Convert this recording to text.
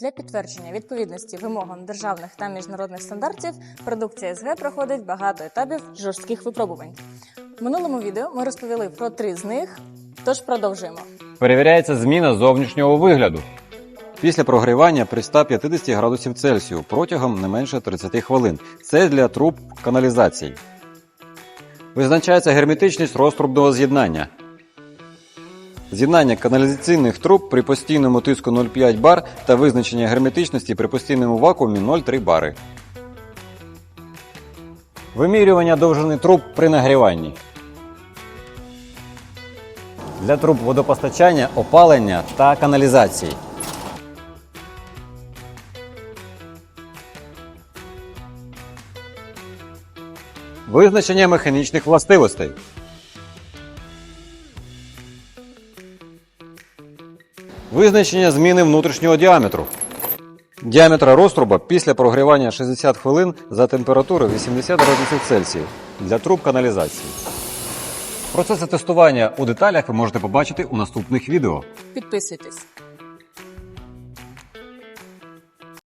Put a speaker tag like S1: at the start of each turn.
S1: Для підтвердження відповідності вимогам державних та міжнародних стандартів продукція СГ проходить багато етапів жорстких випробувань. В минулому відео ми розповіли про три з них, тож продовжуємо.
S2: Перевіряється зміна зовнішнього вигляду. Після прогрівання при 150 градусів Цельсію протягом не менше 30 хвилин. Це для труб каналізацій. Визначається герметичність розтрубного з'єднання. З'єднання каналізаційних труб при постійному тиску 0,5 бар та визначення герметичності при постійному вакуумі 0,3 бари. Вимірювання довжини труб при нагріванні. Для труб водопостачання, опалення та каналізації. Визначення механічних властивостей. Визначення зміни внутрішнього діаметру. Діаметра розтруба після прогрівання 60 хвилин за температури 80 градусів Цельсію для труб каналізації. Процеси тестування у деталях ви можете побачити у наступних відео.
S1: Підписуйтесь.